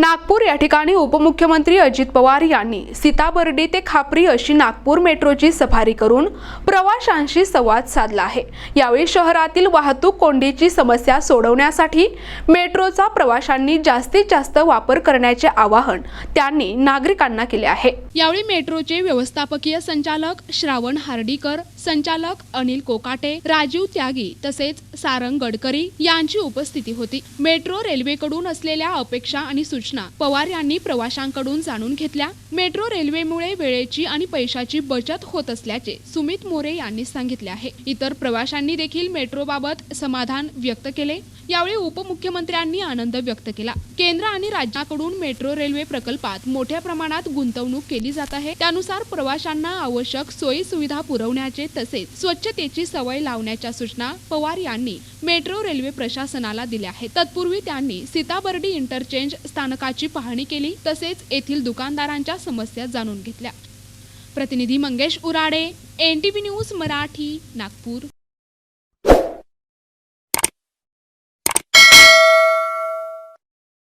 नागपूर या ठिकाणी उपमुख्यमंत्री अजित पवार यांनी सीताबर्डी ते खापरी अशी नागपूर मेट्रोची सफारी करून प्रवाशांशी संवाद साधला आहे. यावेळी शहरातील वाहतूक कोंडीची समस्या सोडवण्यासाठी मेट्रोचा प्रवाशांनी जास्तीत जास्त वापर करण्याचे आवाहन त्यांनी नागरिकांना केले आहे. यावेळी मेट्रोचे व्यवस्थापकीय संचालक श्रावण हार्डीकर संचालक अनिल कोकाटे राजीव त्यागी तसेच सारंग गडकरी यांची उपस्थिती होती. मेट्रो रेल्वेकडून असलेल्या अपेक्षा आणि सूचना पवार यांनी प्रवाशांकडून जाणून घेतल्या मेट्रो रेल्वेमुळे वेळेची आणि पैशाची बचत होत असल्याचे सुमित मोरे यांनी सांगितले आहे. इतर प्रवाशांनी देखील मेट्रोबाबत समाधान व्यक्त केले. यावेळी उपमुख्यमंत्र्यांनी आनंद व्यक्त केला. केंद्र आणि राज्याकडून मेट्रो रेल्वे प्रकल्पात मोठ्या प्रमाणात गुंतवणूक केली जात आहे. त्यानुसार प्रवाशांना आवश्यक सोयी सुविधा पुरवण्याचे तसेच स्वच्छतेची सवय लावण्याच्या सूचना पवार यांनी मेट्रो रेल्वे प्रशासनाला दिल्या आहेत. तत्पूर्वी त्यांनी सीताबर्डी इंटरचेंज स्थानकाची पाहणी केली. तसेच येथील दुकानदारांच्या समस्या जाणून घेतल्या. प्रतिनिधी Mangesh Urade N T V news Marathi Nagpur.